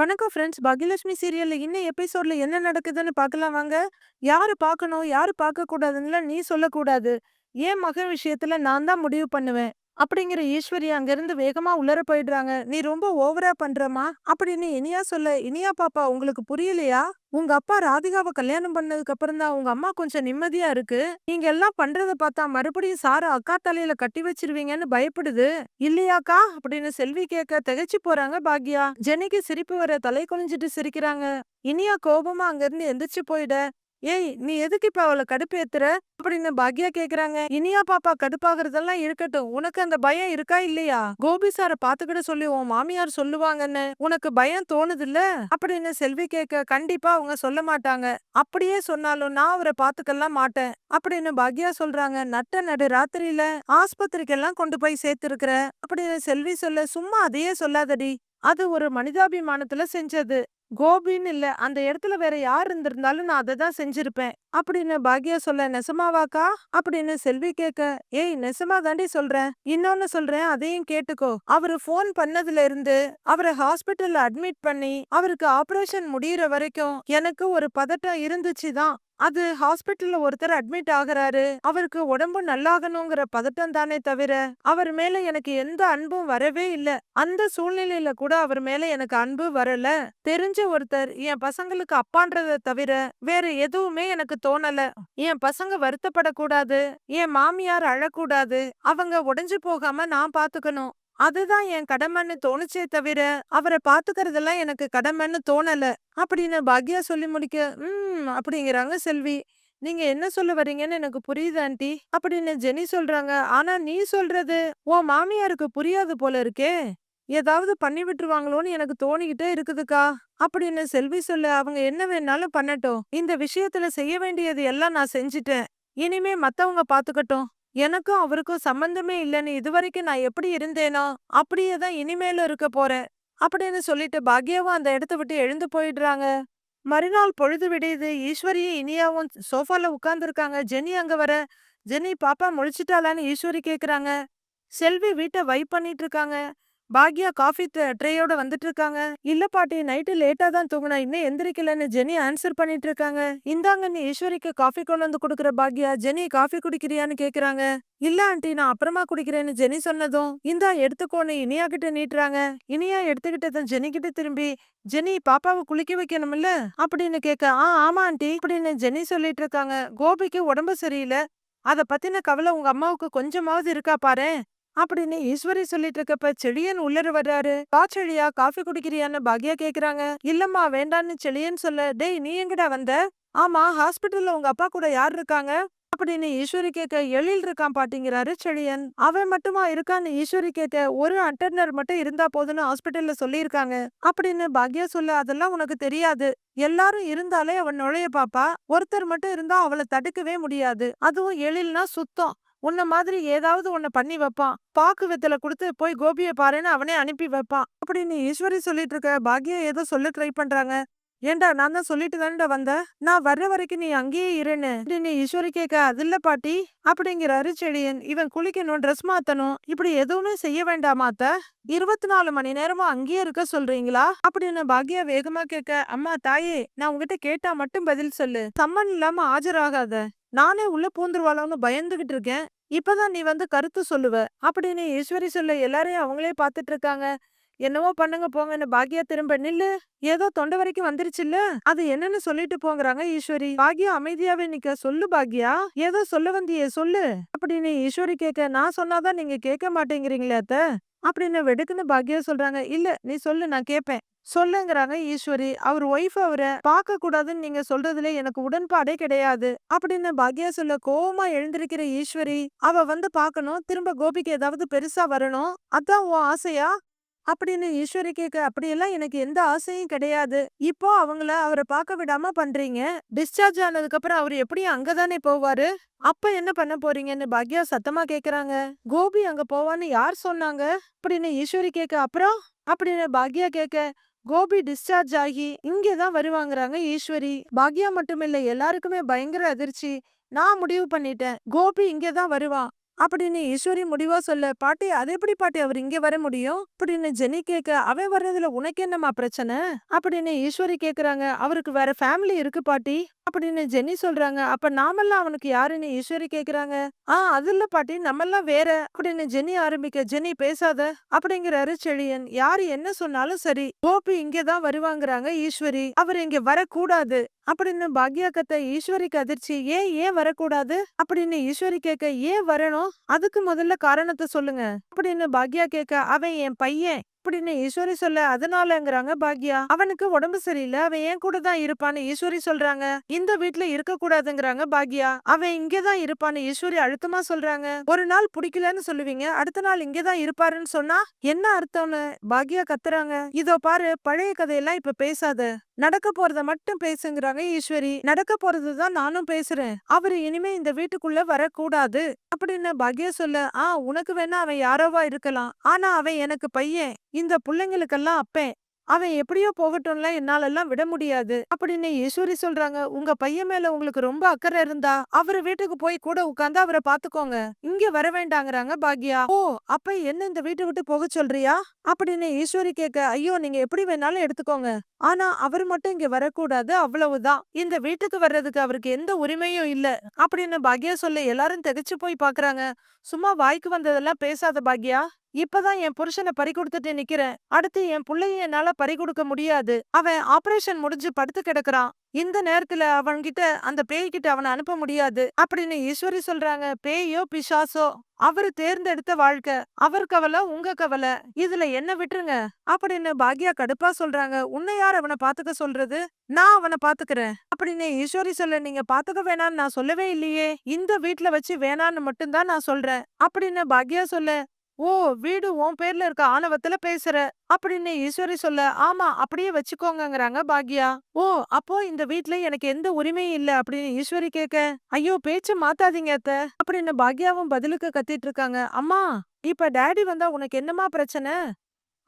வணக்கம் ஃப்ரெண்ட்ஸ். பாக்கியலட்சுமி சீரியல்ல இன்னும் எபிசோடில் என்ன நடக்குதுன்னு பார்க்கலாம் வாங்க. யாரு பார்க்கணும், யாரு பார்க்கக்கூடாதுன்னுலாம் நீ சொல்லக்கூடாது. என் மகன் விஷயத்துல நான் தான் முடிவு பண்ணுவேன். அப்படிங்கிற ஈஸ்வரி அங்கிருந்து வேகமா உள்ளர போயிடுறாங்க. நீ ரொம்ப ஓவரா பண்றமா அப்படின்னு இனியா சொல்ல, இனியா பாப்பா உங்களுக்கு புரியலையா? உங்க அப்பா ராதிகாவ கல்யாணம் பண்ணதுக்கு அப்புறம் தான் உங்க அம்மா கொஞ்சம் நிம்மதியா இருக்கு. நீங்க எல்லாம் பண்றத பார்த்தா மறுபடியும் சார அக்கா தலையில கட்டி வச்சிருவீங்கன்னு பயப்படுது. இல்லையாக்கா? அப்படின்னு செல்வி கேட்க திகைச்சு போறாங்க பாக்யா. ஜெனிக்கு சிரிப்பு வர தலை குனிஞ்சிட்டு சிரிக்கிறாங்க. இனியா கோபமா அங்கிருந்து எந்திரிச்சு போயிட, ஏய் நீ எதுக்கு இப்ப அவள கடுப்பேத்துற? அப்படின்னு பாக்யா கேக்குறாங்க. இனியா பாப்பா கடுப்பாகிறதெல்லாம் இருக்கட்டும். உனக்கு அந்த பயம் இருக்கா இல்லையா? கோபி சார பாத்துக்கிட சொல்லி உன் மாமியார் சொல்லுவாங்கன்னு உனக்கு பயம் தோணுது இல்ல அப்படின்னு செல்வி கேட்க கண்டிப்பா அவங்க சொல்ல மாட்டாங்க. அப்படியே சொன்னாலும் நான் அவரை பாத்துக்கலாம் மாட்டேன். அப்படின்னு பாக்யா சொல்றாங்க. நட்ட நடு ராத்திரியில ஆஸ்பத்திரிக்கெல்லாம் கொண்டு போய் சேர்த்திருக்கிற. அப்படின்னு செல்வி சொல்ல சும்மா அதையே சொல்லாதடி. அது ஒரு மனிதாபிமானத்துல செஞ்சது. கோபின்னு இல்ல. அந்த இடத்துல வேற யார் இருந்திருந்தாலும் நான் அததான் செஞ்சிருப்பேன். அப்படின்னு பாக்யா சொல்ல நெசமாவாக்கா? அப்படின்னு செல்வி கேட்க, ஏய் நெசமா தாண்டி சொல்றேன். இன்னொன்னு சொல்றேன் அதையும் கேட்டுக்கோ. அவரு ஃபோன் பண்ணதுல இருந்து அவரை ஹாஸ்பிட்டல்ல அட்மிட் பண்ணி அவருக்கு ஆபரேஷன் முடியற வரைக்கும் எனக்கு ஒரு பதட்டம் இருந்துச்சு தான். அது ஹாஸ்பிட்டல்ல ஒருத்தர் அட்மிட் ஆகுறாரு. அவருக்கு உடம்பு நல்லாகணுங்கிற பதட்டம் தானே தவிர, அவர் மேல எனக்கு எந்த அன்பும் வரவே இல்ல. அந்த சூழ்நிலையில கூட அவர் மேல எனக்கு அன்பு வரல. தெரிஞ்ச ஒருத்தர் என் பசங்களுக்கு அப்பான்றத தவிர வேற எதுவுமே எனக்கு தோணல. என் பசங்க வருத்தப்படக்கூடாது. என் மாமியார் அழக்கூடாது. அவங்க உடைஞ்சு போகாம நான் பாத்துக்கணும். அதுதான் என் கடமைன்னு தோணுச்சே தவிர, அவர பார்த்துக்கறதெல்லாம் எனக்கு கடமைன்னு தோணல. அப்படின்னு பாக்யா சொல்லி முடிக்க, ம் அப்படிங்கிறாங்க செல்வி. நீங்க என்ன சொல்ல வரீங்கன்னு எனக்கு புரியுது ஆண்டி அப்படின்னு ஜெனி சொல்றாங்க. ஆனா நீ சொல்றது உன் மாமியாருக்கு புரியாது போல இருக்கே. ஏதாவது பண்ணி விட்டுருவாங்களோன்னு எனக்கு தோணிக்கிட்டே இருக்குதுக்கா. அப்படின்னு செல்வி சொல்ல அவங்க என்ன வேணாலும் பண்ணட்டும். இந்த விஷயத்துல செய்ய வேண்டியது எல்லாம் நான் செஞ்சுட்டேன். இனிமே மத்தவங்க பாத்துக்கட்டும். எனக்கும் அவருக்கும் சம்பந்தமே இல்லைன்னு இதுவரைக்கும் நான் எப்படி இருந்தேனோ அப்படியே தான் இனிமேலும் இருக்க போறேன். அப்படின்னு சொல்லிட்டு பாக்யாவும் அந்த இடத்த விட்டு எழுந்து போயிடுறாங்க. மறுநாள் பொழுது விடியுது. ஈஸ்வரியும் இனியாவும் சோஃபால உட்கார்ந்துருக்காங்க. ஜெனி அங்க வர, ஜெனி பாப்பா முழிச்சிட்டாளான்னு ஈஸ்வரி கேக்குறாங்க. செல்வி வீட்டை வைப் பண்ணிட்டு இருக்காங்க. பாக்யா காஃபி ட்ரேயோட வந்துட்டு இருக்காங்க. இல்ல பாட்டி நைட்டு லேட்டா தான் தூங்குனா இன்னும் எந்திரிக்கலன்னு ஜெனி ஆன்சர் பண்ணிட்டு இருக்காங்க. இந்தாங்கன்னு ஈஸ்வரிக்கு காஃபி கொண்டு வந்து கொடுக்குற பாக்யா ஜெனி காஃபி குடிக்கிறியான்னு கேக்குறாங்க. இல்ல ஆண்டி நான் அப்புறமா குடிக்கிறேன்னு ஜெனி சொன்னதும் இந்தா எடுத்துக்கோன்னு இனியா கிட்ட நீட்டுறாங்க. இனியா எடுத்துக்கிட்டதும் ஜெனி கிட்ட திரும்பி ஜெனி பாப்பாவை குளிக்க வைக்கணும்ல அப்படின்னு கேட்க ஆ ஆமா ஆண்டி அப்படின்னு ஜெனி சொல்லிட்டு இருக்காங்க. கோபிக்கு உடம்பு சரியில்லை. அத பத்தின கவலை உங்க அம்மாவுக்கு கொஞ்சமாவது இருக்கா பாரேன். அப்படின்னு ஈஸ்வரி சொல்லிட்டு இருக்கப்ப செழியன் உள்ளர வர்றாரு. கா செழியா காஃபி குடிக்கிறியான்னு பாக்யா கேக்குறாங்க. இல்லம்மா வேண்டான்னு செழியன் சொல்ல, டேய் நீ எங்கடா வந்த? ஆமா ஹாஸ்பிட்டல்ல உங்க அப்பா கூட யார் இருக்காங்க? அப்படின்னு ஈஸ்வரி கேட்க எழில் இருக்கான் பாட்டிங்கிறாரு செழியன். அவன் மட்டுமா இருக்கான்னு ஈஸ்வரி கேட்க ஒரு அட்டர்னர் மட்டும் இருந்தா போதுன்னு ஹாஸ்பிட்டல்ல சொல்லியிருக்காங்க. அப்படின்னு பாக்யா சொல்ல அதெல்லாம் உனக்கு தெரியாது. எல்லாரும் இருந்தாலே அவன் நுழைய பாப்பா. ஒருத்தர் மட்டும் இருந்தா அவளை தடுக்கவே முடியாது. அதுவும் எழில்னா சுத்தம். உன்ன மாதிரி ஏதாவது உன்ன பண்ணி வைப்பான். பாக்கு வித்துல கொடுத்து போய் கோபிய பாருன்னு அவனே அனுப்பி வைப்பான். அப்படின்னு ஈஸ்வரி சொல்லிட்டு இருக்க பாக்யா ஏதோ சொல்ல ட்ரை பண்றாங்க. ஏண்டா நான் தான் சொல்லிட்டு தானடா வந்தேன். நான் வர்ற வரைக்கும் நீ அங்கேயே இருன்னு. அப்படின்னு ஈஸ்வரி கேட்க அது இல்ல பாட்டி அப்படிங்கிறாரு செடியன் இவன் குளிக்கணும் ட்ரெஸ் மாத்தணும். இப்படி எதுவுமே செய்ய வேண்டாமா மாத்த இருபத்தி நாலு மணி நேரமும் அங்கேயே இருக்க சொல்றீங்களா? அப்படின்னு பாக்யா வேகமா கேட்க அம்மா தாயே நான் உங்ககிட்ட கேட்டா மட்டும் பதில் சொல்லு. சம்மன் இல்லாம ஆஜராகாத. நானே உள்ள பூந்துருவாளோன்னு பயந்துகிட்டு இருக்கேன். இப்பதான் நீ வந்து கருத்து சொல்லுவ. அப்படின்னு ஈஸ்வரி சொல்ல எல்லாரையும் அவங்களே பாத்துட்டு இருக்காங்க. என்னவோ பண்ணுங்க போங்கன்னு பாக்யா திரும்ப நில்லு. ஏதோ தொண்டை வரைக்கும் வந்துருச்சுல்ல. அது என்னன்னு சொல்லிட்டு போங்கறாங்க ஈஸ்வரி. பாக்யா அமைதியாவே நிக்க சொல்லு பாக்யா. ஏதோ சொல்ல வந்தியே சொல்லு. அப்படின்னு ஈஸ்வரி கேட்க நான் சொன்னாதான் நீங்க கேட்க மாட்டேங்கிறீங்களே அத்த. அப்படின்னு வெடுக்குன்னு பாக்யா சொல்றாங்க. இல்ல நீ சொல்லு நான் கேட்பேன். சொல்லுங்கிறாங்க ஈஸ்வரி. அவர் ஒய்ஃப் அவரை பார்க்க கூடாதுன்னு நீங்க சொல்றதுல எனக்கு உடன்பாடே கிடையாது. அப்படின்னு பாக்யா சொல்ல கோவமா எழுந்திருக்கிற ஈஸ்வரி அவ வந்து பார்க்கணும். திரும்ப கோபிக்கு ஏதாவது பெருசா வரணும். அதான் உன் ஆசையா? அப்படின்னு ஈஸ்வரி கேக்க அப்படியெல்லாம் எனக்கு எந்த ஆசையும் கிடையாது. இப்போ அவங்கள அவரை பார்க்க விடாம பண்றீங்க. டிஸ்சார்ஜ் ஆனதுக்கு அப்புறம் அவர் எப்படியும் அங்கதானே போவாரு. அப்ப என்ன பண்ண போறீங்கன்னு பாக்யா சத்தமா கேக்குறாங்க. கோபி அங்க போவான்னு யார் சொன்னாங்க? அப்படின்னு ஈஸ்வரி கேக்க அப்புறம் அப்படின்னு பாக்யா கேக்க கோபி டிஸ்சார்ஜ் ஆகி இங்கதான் வருவாங்கறாங்க ஈஸ்வரி. பாக்யா மட்டுமில்ல எல்லாருக்குமே பயங்கர அதிர்ச்சி. நான் முடிவு பண்ணிட்டேன். கோபி இங்கதான் வருவான். அப்படின்னு ஈஸ்வரி முடிவா சொல்ல பாட்டி அது எப்படி பாட்டி? அவர் இங்க வர முடியும்? அப்படின்னு ஜெனி கேட்க அவன் வர்றதுல உனக்கு என்னம்மா பிரச்சனை? அப்படின்னு ஈஸ்வரி கேக்குறாங்க அவருக்கு வேற ஃபேமிலி இருக்கு பாட்டி. அப்படின்னு ஜெனி சொல்றாங்க. அப்ப நாமெல்லாம் அவனுக்கு யாருன்னு ஈஸ்வரி கேக்குறாங்க. ஆ அது இல்ல பாட்டி. நம்மெல்லாம் வேற அப்படின்னு ஜெனி ஆரம்பிக்க ஜெனி பேசாத அப்படிங்கிறாரு செழியன். யாரு என்ன சொன்னாலும் சரி கோபி இங்கதான் வருவாங்கறாங்க ஈஸ்வரி. அவர் இங்க வரக்கூடாது அப்படின்னு பாக்யா கத்த ஈஸ்வரிக்கு அதிர்ச்சி. ஏன் ஏன் வரக்கூடாது? அப்படின்னு ஈஸ்வரி கேட்க ஏன் வரணும்? அதுக்கு முதல்ல காரணத்தை சொல்லுங்க அப்படின்னு பாக்யா கேட்க அவன் என் பையன். அப்படின்னு ஈஸ்வரி சொல்ல அதனாலங்கிறாங்க பாக்யா. அவனுக்கு உடம்பு சரியில்லை. அவன் ஏன் கூட தான் இருப்பான்னு ஈஸ்வரி சொல்றாங்க. இந்த வீட்ல இருக்க கூடாதுங்கிறாங்க பாக்யா. அவன் இங்கதான் இருப்பான்னு ஈஸ்வரி அழுத்தமா சொல்றாங்க. ஒரு நாள் பிடிக்கலன்னு சொல்லுவீங்க. அடுத்த நாள் இங்கதான் இருப்பாருன்னு சொன்னா என்ன அர்த்தம்னு பாக்யா கத்துறாங்க. இதோ பாரு பழைய கதையெல்லாம் இப்ப பேசாத. நடக்க போறத மட்டும் பேசுங்கிறாங்க ஈஸ்வரி. நடக்க போறதுதான் நானும் பேசுறேன். அவரு இனிமே இந்த வீட்டுக்குள்ள வரக்கூடாது. அப்படின்னு பாக்யா சொல்ல ஆ உனக்கு வேணா அவன் யாரோவா இருக்கலாம். ஆனா அவன் எனக்கு பையன். இந்த புள்ளைங்களுக்கெல்லாம் அப்பேன் அவன் எப்படியோ போகட்டும்ல என்னாலெல்லாம் விட முடியாது. அப்படின்னு ஈஸ்வரி சொல்றாங்க. உங்க பையன் மேல உங்களுக்கு ரொம்ப அக்கறை இருந்தா அவரு வீட்டுக்கு போய் கூட உட்கார்ந்து அவரை பாத்துக்கோங்க இங்க வர வேண்டாங்கறாங்க பாக்யா. ஓ அப்ப என்ன இந்த வீட்டை விட்டு போக சொல்றியா? அப்படின்னு ஈஸ்வரி கேட்க ஐயோ நீங்க எப்படி வேணாலும் எடுத்துக்கோங்க. ஆனா அவர் மட்டும் இங்க வரக்கூடாது அவ்வளவுதான். இந்த வீட்டுக்கு வர்றதுக்கு அவருக்கு எந்த உரிமையும் இல்ல அப்படின்னு பாக்யா சொல்ல எல்லாரும் திகச்சு போய் பாக்குறாங்க. சும்மா வாய்க்கு வந்ததெல்லாம் பேசாத பாக்யா. இப்பதான் என் புருஷனை பறி கொடுத்துட்டு நிக்கிறேன். அடுத்து என் புள்ளைய என்னால பறி கொடுக்க முடியாது. அவன் ஆபரேஷன் முடிஞ்சு படுத்து கிடக்குறான். இந்த நேரத்துல அவன்கிட்ட அந்த பேய்கிட்ட அவனை அனுப்ப முடியாது. அப்படின்னு ஈஸ்வரி சொல்றாங்க. பேயோ பிசாசோ அவரு தேர்ந்தெடுத்த வாழ்க்கை. அவர் கவலை உங்க கவலை. இதுல என்ன விட்டுருங்க? அப்படின்னு பாக்யா கடுப்பா சொல்றாங்க. உன்னை யார் அவனை பாத்துக்க சொல்றது? நான் அவனை பாத்துக்கிறேன். அப்படின்னு ஈஸ்வரி சொல்ல நீங்க பாத்துக்க வேணாம்னு நான் சொல்லவே இல்லையே. இந்த வீட்ல வச்சு வேணான்னு மட்டும்தான் நான் சொல்றேன். அப்படின்னு பாக்யா சொல்ல ஓ! வீடு உன் பேர்ல இருக்க ஆணவத்துல பேசுற. அப்படின்னு ஈஸ்வரி சொல்ல ஆமா அப்படியே வச்சுக்கோங்கங்கறாங்க பாக்யா. ஓ அப்போ இந்த வீட்ல எனக்கு எந்த உரிமையும் இல்ல. அப்படின்னு ஈஸ்வரி கேட்க ஐயோ பேச்சு மாத்தாதீங்க அத்த. அப்படின்னு பாக்யாவும் பதிலுக்கு கத்திட்டு இருக்காங்க. அம்மா இப்ப டாடி வந்தா உனக்கு என்னமா பிரச்சனை?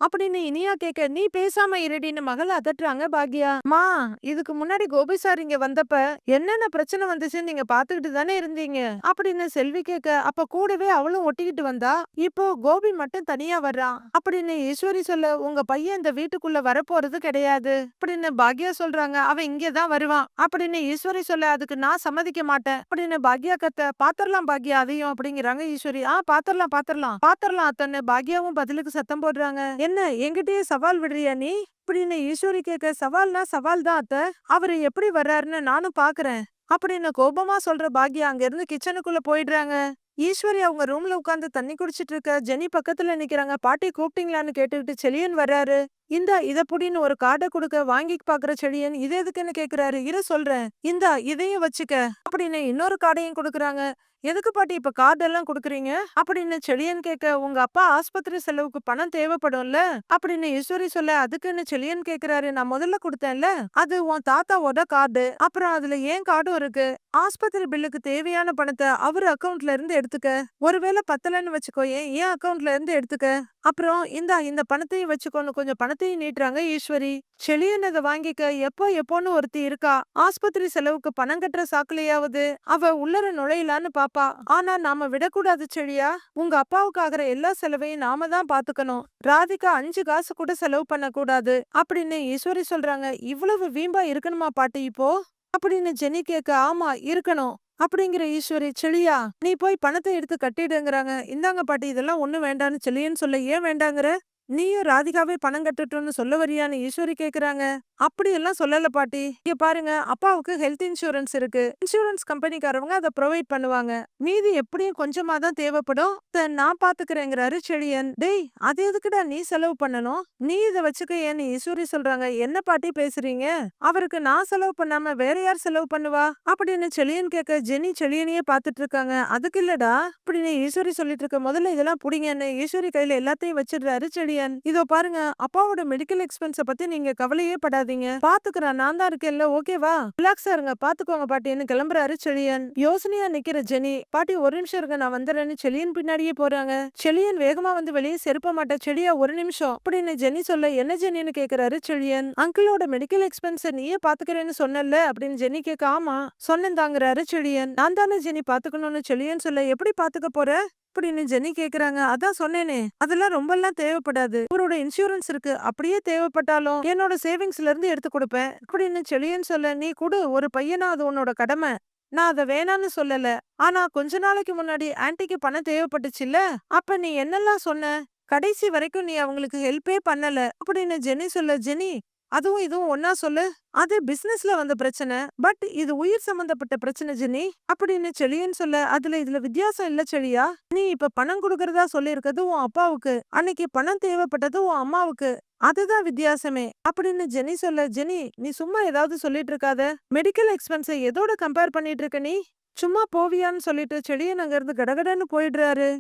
அப்படின்னு இனியா கேட்க நீ பேசாம இருடின்னு மகள் அதட்டுறாங்க பாக்யா. மா இதுக்கு முன்னாடி கோபி சார் இங்க வந்தப்ப என்னென்ன பிரச்சனை வந்துச்சுன்னு நீங்க பாத்துக்கிட்டு தானே இருந்தீங்க? அப்படின்னு செல்வி கேட்க அப்ப கூடவே அவளும் ஒட்டிக்கிட்டு வந்தா இப்போ கோபி மட்டும் தனியா வர்றான் அப்படின்னு ஈஸ்வரி சொல்ல உங்க பையன் இந்த வீட்டுக்குள்ள வரப்போறது கிடையாது. அப்படின்னு பாக்யா சொல்றாங்க அவன் இங்கதான் வருவான். அப்படின்னு ஈஸ்வரி சொல்ல அதுக்கு நான் சம்மதிக்க மாட்டேன். அப்படின்னு பாக்யா கத்த பாத்திரலாம் பாக்யா அதையும். அப்படிங்கிறாங்க ஈஸ்வரி ஆ பாத்திரலாம் பாத்திரலாம். பாத்திரலாம் அத்தன்னு பாக்யாவும் பதிலுக்கு சத்தம் போடுறாங்க. என்ன என்கிட்டயே சவால் விடுறியா நீ? இப்படின்னு ஈஸ்வரி கேட்க சவால்னா சவால் தான் அத்த. அவரு எப்படி வர்றாருன்னு நானும் பாக்குறேன். அப்படின்னு கோபமா சொல்ற பாக்யா அங்க இருந்து கிச்சனுக்குள்ள போயிடுறாங்க. ஈஸ்வரி அவங்க ரூம்ல உட்காந்து தண்ணி குடிச்சிட்டு இருக்க ஜெனி பக்கத்துல நிக்கிறாங்க. பாட்டி கூப்பிட்டீங்களான்னு கேட்டுக்கிட்டு செழியன் வர்றாரு. இந்த இத புடின்னு ஒரு கார்டை கொடுக்க வாங்கி பாக்குற செழியன் இது எதுக்குன்னு கேக்குறாரு? இரு சொல்றேன். இந்தா இதையும் வச்சுக்க. அப்படின்னு இன்னொரு கார்டையும் கொடுக்குறாங்க. எதுக்கு பாட்டி இப்ப கார்டெல்லாம் கொடுக்குறீங்க? அப்படின்னு செழியன் கேட்க உங்க அப்பா ஆஸ்பத்திரி செலவுக்கு பணம் தேவைப்படும்ல? அப்படின்னு ஈஸ்வரி சொல்ல அதுக்குன்னு செழியன் கேக்குறாரு நான் முதல்ல கொடுத்தேன்ல? அது உன் தாத்தாவோட கார்டு அப்புறம் அதுல ஏன் கார்டும் இருக்கு? ஆஸ்பத்திரி பில்லுக்கு தேவையான பணத்தை அவர் அக்கவுண்ட்ல இருந்து எடுத்துக்க. ஒருவேளை பத்தலன்னு வச்சுக்கோ ஏன் என் அக்கவுண்ட்ல இருந்து எடுத்துக்க? அப்புறம் இந்த இந்த பணத்தையும் வச்சுக்கோன்னு கொஞ்சம் பணத்தையும் நீட்டுறாங்க ஈஸ்வரி. செழியன் அதை வாங்கிக்க எப்போ எப்போன்னு ஒருத்தி இருக்கா? ஆஸ்பத்திரி செலவுக்கு பணம் கட்டுற சாக்குலையாவது? அவ உள்ளர நுழையலான்னு பாப்பா. ஆனா நாம விடக்கூடாது செழியா. உங்க அப்பாவுக்கு ஆகிற எல்லா செலவையும் நாம தான் பாத்துக்கணும். ராதிகா அஞ்சு காசு கூட செலவு பண்ண கூடாது அப்படின்னு ஈஸ்வரி சொல்றாங்க. இவ்வளவு வீம்பா இருக்கணுமா பாட்டி இப்போ? அப்படின்னு ஜெனி கேட்க ஆமா இருக்கணும். அப்படிங்கிற ஈஸ்வரி செழியா நீ போய் பணத்தை எடுத்து கட்டிடுங்கிறாங்க. இந்தாங்க பாட்டி இதெல்லாம் ஒன்றும் வேண்டான்னு செழியன்னு சொல்ல. ஏன் வேண்டாங்கிற? நீயும் ராதிகாவே பணம் கட்டட்டும்னு சொல்ல வரியான்னு ஈஸ்வரி கேக்குறாங்க. அப்படி எல்லாம் சொல்லல பாட்டி. இங்க பாருங்க அப்பாவுக்கு ஹெல்த் இன்சூரன்ஸ் இருக்கு. இன்சூரன்ஸ் கம்பெனிக்காரவங்க அதை ப்ரொவைட் பண்ணுவாங்க. மீதி எப்படியும் கொஞ்சமா தான் தேவைப்படும் நான் பாத்துக்கிறேங்கிறாரு செழியன். டேய் அது எதுக்குடா நீ செலவு பண்ணணும்? நீ இதை வச்சுக்க ஏன்னு ஈஸ்வரி சொல்றாங்க. என்ன பாட்டி பேசுறீங்க? அவருக்கு நான் செலவு பண்ணாம வேற யார் செலவு பண்ணுவா? அப்படின்னு செழியன் கேட்க ஜெனி செழியனையே பாத்துட்டு இருக்காங்க அதுக்கு இல்லடா அப்படின்னு ஈஸ்வரி சொல்லிட்டு இருக்க முதல்ல இதெல்லாம் புடிங்கன்னு ஈஸ்வரி கையில எல்லாத்தையும் வச்சிடுறாரு செழியன். செழியன் இதோ பாருங்க அப்பாவோட மெடிக்கல் எக்ஸ்பென்ஸ பத்தி நீங்க கவலையே படாதீங்க. பாத்துக்கிறேன் நான் தான் இருக்கேன்ல ஓகேவா ரிலாக்ஸா இருங்க பாத்துக்கோங்க பாட்டின்னு கிளம்புறாரு செழியன் யோசனையா நிக்கிற ஜெனி. பாட்டி ஒரு நிமிஷம் இருங்க நான் வந்துடுறேன்னு செழியன் பின்னாடியே போறாங்க. செழியன் வேகமா வந்து வெளியே செருப்ப மாட்டேன் செடியா ஒரு நிமிஷம். அப்படின்னு ஜெனி சொல்ல என்ன ஜெனின்னு கேக்குறாரு செழியன் அங்கிளோட மெடிக்கல் எக்ஸ்பென்ஸ நீயே பாத்துக்கிறேன்னு சொன்னல அப்படின்னு ஜெனி கேட்க ஆமா சொன்னேன் தாங்குறாரு செழியன் நான் தானே ஜெனி பாத்துக்கணும்னு செழியன் சொல்ல எப்படி பாத்துக்க போற? அப்படின்னு ஜெனி கேக்குறாங்க. அதான் சொன்னேனே அதெல்லாம் ரொம்ப எல்லாம் தேவைப்படாது. இவரோட இன்சூரன்ஸ் இருக்கு. அப்படியே தேவைப்பட்டாலும் என்னோட சேவிங்ஸ்ல இருந்து எடுத்து கொடுப்பேன். அப்படின்னு செழியன் சொல்ல நீ கொடு ஒரு பையனா அது உன்னோட கடமை. நான் அத வேணான்னு சொல்லல. ஆனா கொஞ்ச நாளைக்கு முன்னாடி ஆன்டிக்கு பணம் தேவைப்பட்டுச்சுல்ல? அப்ப நீ என்னெல்லாம் சொன்ன? கடைசி வரைக்கும் நீ அவங்களுக்கு ஹெல்ப்பே பண்ணல. அப்படின்னு ஜெனி சொல்ல ஜெனி அதுவும் இதுவும் ஒன்னா சொல்லு. அது பிசினஸ்ல வந்த பிரச்சனை. பட் இது உயிர் சம்பந்தப்பட்ட பிரச்சனை ஜெனி அப்படின்னு செழியன்னு சொல்ல. அதுல இதுல வித்தியாசம் இல்ல செழியா. நீ இப்ப பணம் கொடுக்கறதா சொல்லியிருக்கிறது உன் அப்பாவுக்கு. அன்னைக்கு பணம் தேவைப்பட்டது உன் அம்மாவுக்கு. அதுதான் வித்தியாசமே. அப்படின்னு ஜெனி சொல்ல ஜெனி நீ சும்மா ஏதாவது சொல்லிட்டு இருக்காத மெடிக்கல் எக்ஸ்பென்ஸை எதோட கம்பேர் பண்ணிட்டு இருக்க நீ? சும்மா போவியான்னு சொல்லிட்டு செழியன் அங்கிருந்து கடகடன்னு போயிடுறாரு.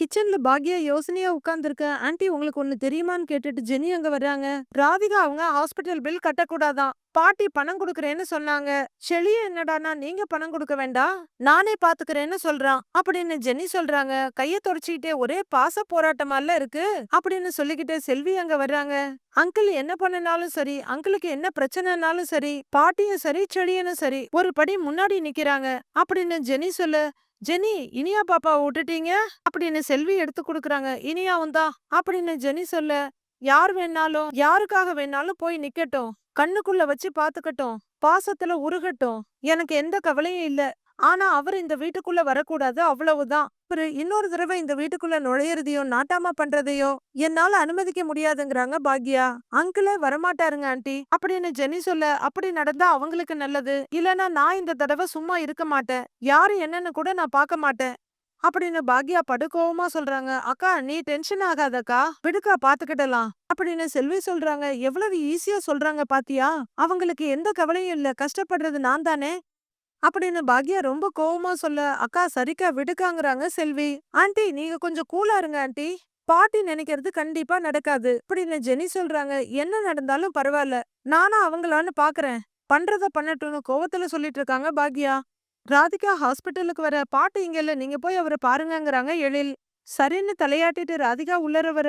கிச்சன்ல பாக்யா யோசனையா உட்கார்ந்துருக்க? ஆன்ட்டி உங்களுக்கு ஒண்ணு தெரியுமான்னு கேட்டுட்டு ஜெனி அங்க வர்றாங்க. ராதிகா அவங்க ஹாஸ்பிட்டல் பில் கட்டக்கூடாதான். பாட்டி பணம் கொடுக்கறேன்னு சொன்னாங்க. செளிய என்னடானா நீங்க பணம் கொடுக்க வேண்டாம் நானே பாத்துக்கிறேன்னு சொல்றான். அப்படின்னு ஜெனி சொல்றாங்க. கைய தொடச்சுக்கிட்டே ஒரே பாச போராட்டமால இருக்கு அப்படின்னு சொல்லிக்கிட்டே செல்வி அங்க வர்றாங்க. அங்கிள் என்ன பண்ணனாலும் சரி அங்கிளுக்கு என்ன பிரச்சனைனாலும் சரி பாட்டியும் சரி செடியனும் சரி ஒரு படி முன்னாடி நிக்கிறாங்க. அப்படின்னு ஜெனி சொல்லு ஜெனி இனியா பாப்பா விட்டுட்டீங்க? அப்படின்னு செல்வி எடுத்து கொடுக்குறாங்க. இனியாவும் தான். அப்படின்னு ஜெனி சொல்ல யார் வேணாலும் யாருக்காக வேணாலும் போய் நிக்கட்டும். கண்ணுக்குள்ள வச்சு பாத்துக்கட்டும் பாசத்துல உருகட்டும். எனக்கு எந்த கவலையும் இல்ல. ஆனா அவர் இந்த வீட்டுக்குள்ள வரக்கூடாது அவ்வளவுதான். அவரு இன்னொரு தடவை இந்த வீட்டுக்குள்ள நுழையறதையோ நாட்டாம பண்றதையோ என்னால அனுமதிக்க முடியாதுங்கிறாங்க பாக்யா. அங்கிளே வரமாட்டாருங்க ஆண்டி. அப்படின்னு ஜெனி சொல்ல அப்படி நடந்தா அவங்களுக்கு நல்லது. இல்லனா நான் இந்த தடவை சும்மா இருக்க மாட்டேன். யாரு என்னன்னு கூட நான் பார்க்க மாட்டேன். அப்படின்னு பாக்யா படுகோவமா சொல்றாங்க. அக்கா நீ டென்ஷன் ஆகாதக்கா. விடுக்கா பாத்துக்கிடலாம். அப்படின்னு செல்வி சொல்றாங்க. எவ்வளவு ஈஸியா சொல்றாங்க பாத்தியா. அவங்களுக்கு எந்த கவலையும் இல்ல. கஷ்டப்படுறது நான் தானே. அப்படின்னு பாக்யா ரொம்ப கோவமா சொல்ல அக்கா சரிக்கா விடுக்காங்கறாங்க செல்வி. ஆண்டி நீங்க கொஞ்சம் கூலா இருங்க ஆண்டி. பாட்டி நினைக்கிறது கண்டிப்பா நடக்காது. அப்படின்னு ஜெனி சொல்றாங்க. என்ன நடந்தாலும் பரவாயில்ல நானும் அவங்களான்னு பாக்குறேன். பண்றத பண்ணட்டும்னு கோவத்துல சொல்லிட்டு இருக்காங்க பாக்யா. ராதிகா ஹாஸ்பிட்டலுக்கு வர பாட்டு இங்க இல்ல. நீங்க போய் அவரை பாருங்கங்கறாங்க எழில். சரின்னு தலையாட்டிட்டு ராதிகா உள்ளர வர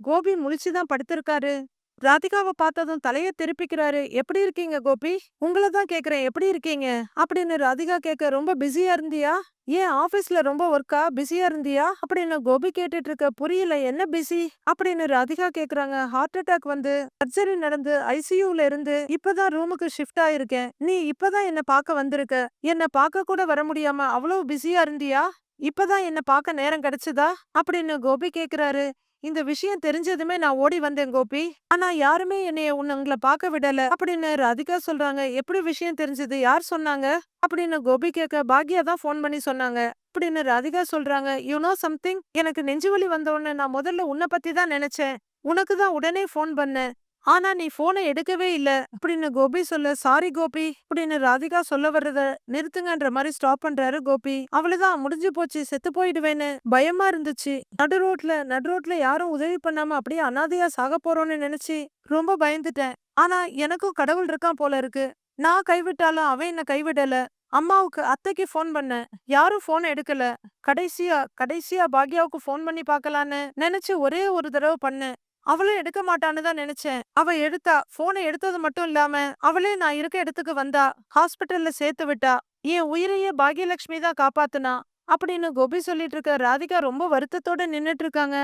கோபி முழிச்சுதான் படுத்திருக்காரு. ராதிகாவை பார்த்ததும் தலைய திருப்பிக்கிறாரு. எப்படி இருக்கீங்க கோபி? உங்களை தான் கேக்குறேன். எப்படி இருக்கீங்க? அப்படின்னு ராதிகா கேட்க ரொம்ப பிஸியா இருந்தியா? ஏன் ஆபீஸ்ல ரொம்ப ஒர்க்கா பிஸியா இருந்தியா? அப்படின்னு கோபி கேட்டுட்டு இருக்க புரியல என்ன பிஸி அப்படின்னு ராதிகா கேக்குறாங்க. ஹார்ட் அட்டாக் வந்து சர்ஜரி நடந்து ஐசியூல இருந்து இப்பதான் ரூமுக்கு ஷிஃப்ட் ஆயிருக்கேன். நீ இப்பதான் என்ன பார்க்க வந்திருக்க? என்ன பார்க்க கூட வர முடியாம அவ்வளவு பிஸியா இருந்தியா? இப்பதான் என்ன பார்க்க நேரம் கிடைச்சதா? அப்படின்னு கோபி கேக்குறாரு. இந்த விஷயம் தெரிஞ்சதுமே நான் ஓடி வந்தேன் கோபி. ஆனா யாருமே என்னைய உன்ன உங்களை பார்க்க விடல. அப்படின்னு ராதிகா சொல்றாங்க. எப்படி விஷயம் தெரிஞ்சது? யார் சொன்னாங்க? அப்படின்னு கோபி கேட்க பாக்யா தான் ஃபோன் பண்ணி சொன்னாங்க. அப்படின்னு ராதிகா சொல்றாங்க. யூ நோ சம்திங் எனக்கு நெஞ்சு வலி நான் முதல்ல உன்னை பத்தி தான் நினைச்சேன். உனக்கு தான் உடனே ஃபோன் பண்ணேன். ஆனா நீ போனை எடுக்கவே இல்ல. அப்படின்னு கோபி சொல்ல சாரி கோபி அப்படின்னு ராதிகா சொல்ல வர்றத நிறுத்துங்கன்ற மாதிரி ஸ்டாப் பண்றாரு கோபி. அவ்வளவுதான் முடிஞ்சு போச்சு செத்து போயிடுவேன்னு. பயமா இருந்துச்சு. நடு ரோட்ல நடு ரோட்ல யாரும் உதவி பண்ணாம அப்படியே அனாதையா சாக போறோம்னு நினைச்சு ரொம்ப பயந்துட்டேன். ஆனா எனக்கும் கடவுள் இருக்கான் போல இருக்கு. நான் கைவிட்டாலும் அவன் என்ன கைவிடல. அம்மாவுக்கு அத்தைக்கு ஃபோன் பண்ணேன். யாரும் ஃபோன் எடுக்கல. கடைசியா கடைசியா பாக்யாவுக்கு ஃபோன் பண்ணி பார்க்கலான்னு நினைச்சு ஒரே ஒரு தடவை பண்ணேன். அவளும் எடுக்க மாட்டான்னு தான் நினைச்சேன். அவ எடுத்தா போனை எடுத்தது மட்டும் இல்லாம அவளே நான் இருக்க இடத்துக்கு வந்தா ஹாஸ்பிட்டல்ல சேர்த்து விட்டா என் உயிரையே பாகியலட்சுமி தான் காப்பாத்துனா அப்படின்னு கோபி சொல்லிட்டு இருக்க ராதிகா ரொம்ப வருத்தத்தோட நின்னுட்டு இருக்காங்க.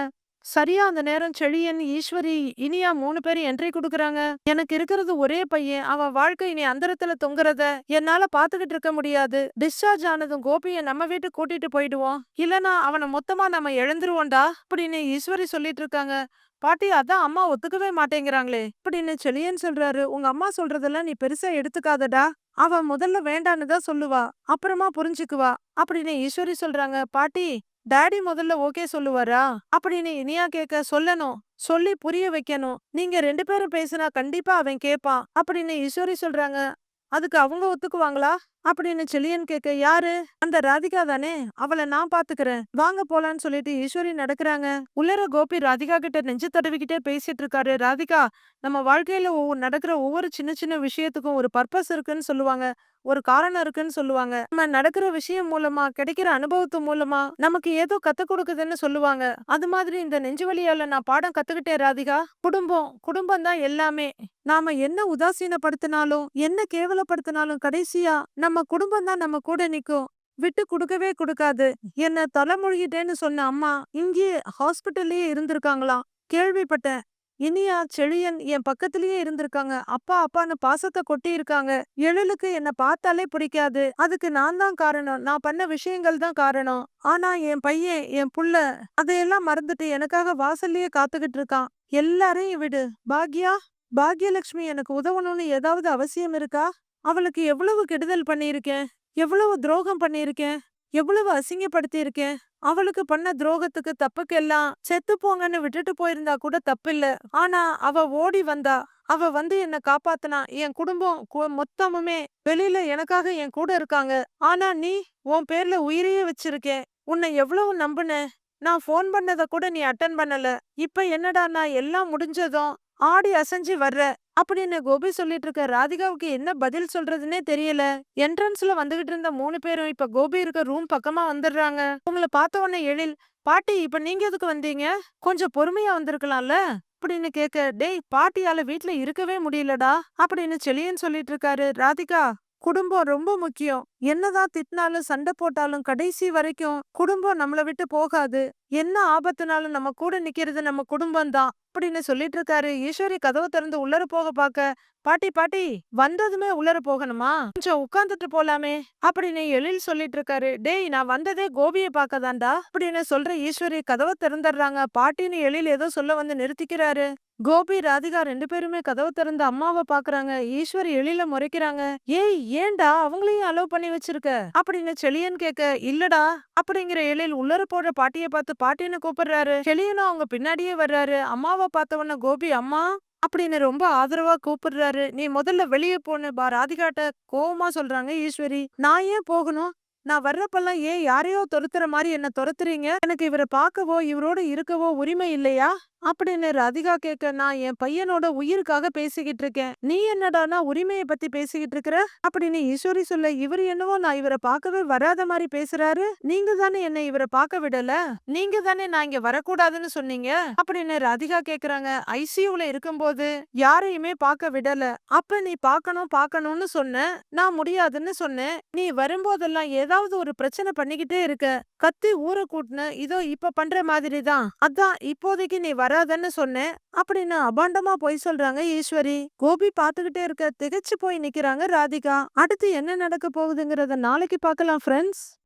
சரியா அந்த நேரம் செழியன் ஈஸ்வரி இனியா மூணு பேரும் என்ட்ரி கொடுக்குறாங்க. எனக்கு இருக்கிறது ஒரே பையன். அவன் வாழ்க்கை இனி அந்தரத்துல தொங்குறத என்னால பாத்துக்கிட்டு இருக்க முடியாது. டிஸ்சார்ஜ் ஆனதும் கோபிய நம்ம வீட்டுக்கு கூட்டிட்டு போயிடுவோம். இல்லனா அவனை மொத்தமா நம்ம இழந்துருவோம்டா அப்படின்னு ஈஸ்வரி சொல்லிட்டு இருக்காங்க. பாட்டி அதான் அம்மா ஒத்துக்கவே மாட்டேங்கிறாங்களே. அப்படின்னு செழியன் சொல்றாரு? உங்க அம்மா சொல்றதெல்லாம் நீ பெருசா எடுத்துக்காதடா. அவ முதல்ல வேண்டான்னு தான் சொல்லுவா. அப்புறமா புரிஞ்சுக்குவா. அப்படின்னு ஈஸ்வரி சொல்றாங்க. பாட்டி டாடி முதல்ல ஓகே சொல்லுவாரா? அப்படின்னு இனியா கேட்க சொல்லணும். சொல்லி புரிய வைக்கணும். நீங்க ரெண்டு பேரும் பேசினா கண்டிப்பா அவன் கேப்பான். அப்படின்னு ஈஸ்வரி சொல்றாங்க. அதுக்கு அவங்க ஒத்துக்குவாங்களா? அப்படின்னு செலியன் கேட்க யாரு? அந்த ராதிகா தானே? அவளை நான் பாத்துக்கிறேன். வாங்க போலான்னு சொல்லிட்டு ஈஸ்வரி நடக்கிறாங்க. உள்ளர கோபி ராதிகா கிட்ட நெஞ்சு தடவிக்கிட்டே பேசிட்டு இருக்காரு. ராதிகா நம்ம வாழ்க்கையில ஒவ்வொரு நடக்கிற ஒவ்வொரு சின்ன சின்ன விஷயத்துக்கும் ஒரு பர்பஸ் இருக்குன்னு சொல்லுவாங்க. ஒரு காரணம் இருக்குன்னு சொல்லுவாங்க. நம்ம நடக்கிற விஷயம் மூலமா கிடைக்கிற அனுபவத்து மூலமா நமக்கு ஏதோ கத்து கொடுக்குதுன்னு சொல்லுவாங்க. அது மாதிரி இந்த நெஞ்சு வழியால நான் பாடம் கத்துக்கிட்டேன் ராதிகா. குடும்பம் குடும்பம் தான் எல்லாமே. நாம என்ன உதாசீனப்படுத்தினாலும் என்ன கேவலப்படுத்தினாலும் கடைசியா நம்ம குடும்பம் தான் நம்ம கூட நிக்கும். விட்டு கொடுக்கவே கொடுக்காது. என்ன தலைமொழிகிட்டேன்னு சொன்ன அம்மா இங்கேயே ஹாஸ்பிட்டல்லயே இருந்திருக்காங்களாம். கேள்விப்பட்டேன். இனியா செழியன் என் பக்கத்திலேயே இருந்திருக்காங்க. அப்பா அப்பான்னு பாசத்தை கொட்டி இருக்காங்க எழிலுக்கு என்ன பார்த்தாலே பிடிக்காது. அதுக்கு நான் தான் காரணம். நான் பண்ண விஷயங்கள் தான் காரணம். ஆனா என் பையன் என் புள்ள அதையெல்லாம் மறந்துட்டு எனக்காக வாசல்லயே காத்துக்கிட்டு இருக்கான். எல்லாரையும் விடு. பாக்யா பாக்யலட்சுமி எனக்கு உதவணும்னு ஏதாவது அவசியம் இருக்கா? அவளுக்கு எவ்வளவு கெடுதல் பண்ணியிருக்கேன்? எவ்வளவு துரோகம் பண்ணியிருக்கேன்? எவ்வளவு அசிங்கப்படுத்தி இருக்கேன் அவளுக்கு பண்ண துரோகத்துக்கு தப்புக்கெல்லாம் செத்து போங்கன்னு விட்டுட்டு போயிருந்தா கூட தப்பில்ல. ஆனா அவ ஓடி வந்தா அவ வந்து என்ன காப்பாத்துனா என் குடும்பம் கு- மொத்தமுமே வெளியில எனக்காக என் கூட இருக்காங்க. ஆனா நீ உன் பேர்ல உயிரையே வச்சிருக்கேன். உன்னை எவ்வளவு நம்புனேன் நான் ஃபோன் பண்ணத கூட நீ அட்டன் பண்ணல. இப்ப என்னடா நான் எல்லாம் முடிஞ்சதும் ஆடி அசைஞ்சு வர்ற? அப்படின்னு கோபி சொல்லிட்டு இருக்க ராதிகாவுக்கு என்ன பதில் சொல்றதுன்னே தெரியல. என்ட்ரன்ஸ்ல வந்துகிட்டு இருந்த மூணு பேரும் இப்ப கோபி இருக்க ரூம் பக்கமா வந்துடுறாங்க. உங்களை பார்த்த உடனே எழில் பாட்டி இப்ப நீங்க எதுக்கு வந்தீங்க? கொஞ்சம் பொறுமையா வந்திருக்கலாம்ல? அப்படின்னு கேக்க டேய் பாட்டியால வீட்ல இருக்கவே முடியலடா அப்படின்னு செலியன் சொல்லிட்டு இருக்காரு ராதிகா. குடும்பம் ரொம்ப முக்கியம். என்னதான் திட்டினாலும் சண்டை போட்டாலும் கடைசி வரைக்கும் குடும்பம் நம்மள விட்டு போகாது. என்ன ஆபத்துனாலும் நம்ம கூட நிக்கிறது நம்ம குடும்பம் தான் அப்படின்னு சொல்லிட்டு இருக்காரு. ஈஸ்வரி கதவை திறந்து உள்ளர போக பாக்க பாட்டி பாட்டி வந்ததுமே உள்ளர போகணுமா? கொஞ்சம் உட்காந்துட்டு போலாமே அப்படின்னு எழில் சொல்லிட்டு இருக்காரு. டேய் நான் வந்ததே கோபியை பார்க்கதான்டா அப்படின்னு சொல்ற ஈஸ்வரி கதவை திறந்துடுறாங்க. பாட்டின்னு எழில் ஏதோ சொல்ல வந்து நிறுத்திக்கிறாரு. கோபி ராதிகா ரெண்டு பேருமே கதவு திறந்து அம்மாவை பாக்குறாங்க. ஈஸ்வரி எழில முறைக்கிறாங்க. ஏய் ஏன்டா அவங்களையும் அலோவ் பண்ணி வச்சிருக்க? அப்படின்னு செலியன் கேக்க இல்லடா அப்படிங்கிற எழில் உள்ளர போடுற பாட்டிய பார்த்து பாட்டின்னு கூப்பிடுறாரு. செலியனும் அவங்க பின்னாடியே வர்றாரு. அம்மாவை பார்த்தவொன்ன கோபி அம்மா அப்படின்னு ரொம்ப ஆதரவா கூப்பிடுறாரு. நீ முதல்ல வெளியே போன பா ராதிகாட்ட கோவமா சொல்றாங்க ஈஸ்வரி. நான் ஏன் போகணும்? நான் வர்றப்பெல்லாம் ஏன் யாரையோ துரத்துற மாதிரி என்ன துரத்துறீங்க? எனக்கு இவரை பார்க்கவோ இவரோட இருக்கவோ உரிமை இல்லையா? அப்படின்னு ராதிகா கேட்க நான் என் பையனோட உயிருக்காக பேசிக்கிட்டு இருக்கேன். நீ என்னடானா உரிமையை பத்தி பேசிக்கிட்டு இருக்கிற? அப்படின்னு ஈஸ்வரி சொல்ல இவர் என்னவோ நான் இவரை பார்க்கவே வராத மாதிரி பேசுறாரு. நீங்க தானே என்ன இவரை பார்க்க விடல. நீங்க தானே நான் இங்க வரக்கூடாதுன்னு சொன்னீங்க. அப்படின்னு ராதிகா கேக்குறாங்க. ஐசியூல இருக்கும்போது யாரையுமே பார்க்க விடல. அப்ப நீ பார்க்கணும் பார்க்கணும்னு சொன்ன. நான் முடியாதுன்னு சொன்னேன் நீ வரும்போதெல்லாம் ஏதாவது ஒரு பிரச்சனை பண்ணிக்கிட்டே இருக்க. கத்தி ஊற கூட்டின. இதோ இப்ப பண்ற மாதிரி தான். அதான் இப்போதைக்கு நீ வராதன்னு சொன்னேன். அப்படின்னு அபாண்டமா பொய் சொல்றாங்க ஈஸ்வரி. கோபி பாத்துக்கிட்டே இருக்க திகைச்சு போய் நிக்கிறாங்க ராதிகா. அடுத்து என்ன நடக்க போகுதுங்கிறத நாளைக்கு பார்க்கலாம் ஃப்ரெண்ட்ஸ்